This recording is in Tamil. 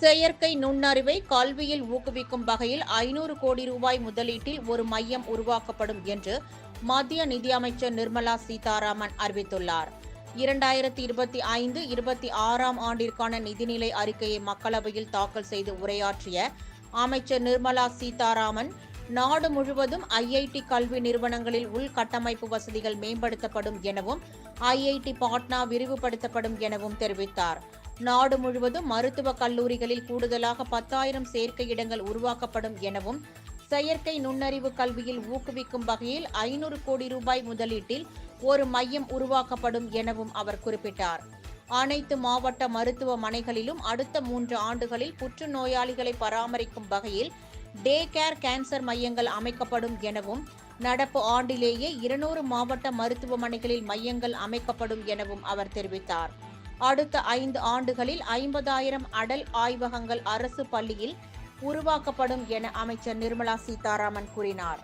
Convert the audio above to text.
செயற்கை நுண்ணறிவை கல்வியில் ஊக்குவிக்கும் வகையில் ஐநூறு கோடி ரூபாய் முதலீட்டில் ஒரு மையம் உருவாக்கப்படும் என்று மத்திய நிதியமைச்சர் நிர்மலா சீதாராமன் அறிவித்துள்ளார். இரண்டாயிரத்தி இருபத்தி ஐந்து இருபத்தி ஆறாம் ஆண்டிற்கான நிதிநிலை அறிக்கையை மக்களவையில் தாக்கல் செய்து உரையாற்றிய அமைச்சர் நிர்மலா சீதாராமன் நாடு முழுவதும் ஐஐடி கல்வி நிறுவனங்களில் உள்கட்டமைப்பு வசதிகள் மேம்படுத்தப்படும் எனவும் ஐஐடி பாட்னா விரிவுபடுத்தப்படும் எனவும் தெரிவித்தார். நாடு முழுவதும் மருத்துவக் கல்லூரிகளில் கூடுதலாக பத்தாயிரம் சேர்க்கை இடங்கள் உருவாக்கப்படும் எனவும் செயற்கை நுண்ணறிவு கல்வியில் ஊக்குவிக்கும் வகையில் ஐநூறு கோடி ரூபாய் முதலீட்டில் ஒரு மையம் உருவாக்கப்படும் எனவும் அவர் குறிப்பிட்டார். அனைத்து மாவட்ட மருத்துவமனைகளிலும் அடுத்த மூன்று ஆண்டுகளில் புற்றுநோயாளிகளை பராமரிக்கும் வகையில் டே கேர் கேன்சர் மையங்கள் அமைக்கப்படும் எனவும் நடப்பு ஆண்டிலேயே இருநூறு மாவட்ட மருத்துவமனைகளில் மையங்கள் அமைக்கப்படும் எனவும் அவர் தெரிவித்தார். அடுத்த ஐந்து ஆண்டுகளில் ஐம்பதாயிரம் அடல் ஆய்வகங்கள் அரசு பள்ளியில் உருவாக்கப்படும் என அமைச்சர் நிர்மலா சீதாராமன் கூறினார்.